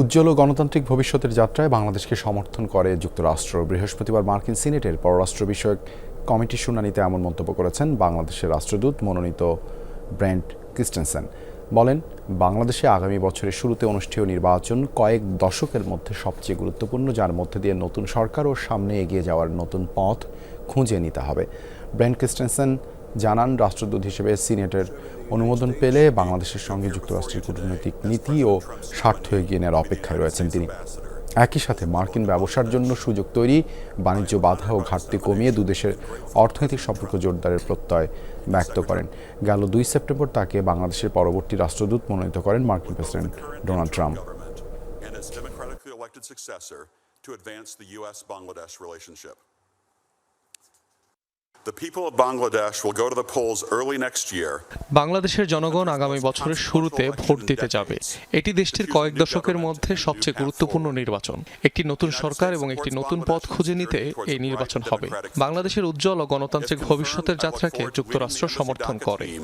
উজ্জ্বল ও গণতান্ত্রিক ভবিষ্যতের যাত্রায় বাংলাদেশকে সমর্থন করে যুক্তরাষ্ট্র। বৃহস্পতিবার মার্কিন সিনেটের পররাষ্ট্র বিষয়ক কমিটির শুনানিতে এমন মন্তব্য করেছেন বাংলাদেশের রাষ্ট্রদূত মনোনীত ব্র্যান্ড ক্রিস্টেনসেন। বলেন, বাংলাদেশে আগামী বছরের শুরুতে অনুষ্ঠেয় নির্বাচন কয়েক দশকের মধ্যে সবচেয়ে গুরুত্বপূর্ণ, যার মধ্যে দিয়ে নতুন সরকার ও সামনে এগিয়ে যাওয়ার নতুন পথ খুঁজে নিতে হবে। ব্র্যান্ড ক্রিস্টেনসেন জানান রাষ্ট্রদূত হিসেবে সিনেটের অনুমোদন পেলে বাংলাদেশের সঙ্গে যুক্তরাষ্ট্রের কূটনৈতিক নীতি ও স্বার্থ এগিয়ে নেওয়ার অপেক্ষায় রয়েছেন তিনি একই সাথে মার্কিন ব্যবসার জন্য সুযোগ তৈরি, বাণিজ্য বাধা ও ঘাটতি কমিয়ে দুদেশের অর্থনৈতিক সম্পর্ক জোরদারের প্রত্যয় ব্যক্ত করেন গেল দুই সেপ্টেম্বর তাকে বাংলাদেশের পরবর্তী রাষ্ট্রদূত মনোনীত করেন মার্কিন president Donald Trump to advance the U.S. Bangladesh relationship. বাংলাদেশের জনগণ আগামী বছরের শুরুতে ভোট দিতে যাবে। এটি দেশটির কয়েক দশকের মধ্যে সবচেয়ে গুরুত্বপূর্ণ নির্বাচন। একটি নতুন সরকার এবং একটি নতুন পথ খুঁজে নিতে এই নির্বাচন হবে। বাংলাদেশের উজ্জ্বল ও গণতান্ত্রিক ভবিষ্যতের যাত্রাকে যুক্তরাষ্ট্র সমর্থন করে।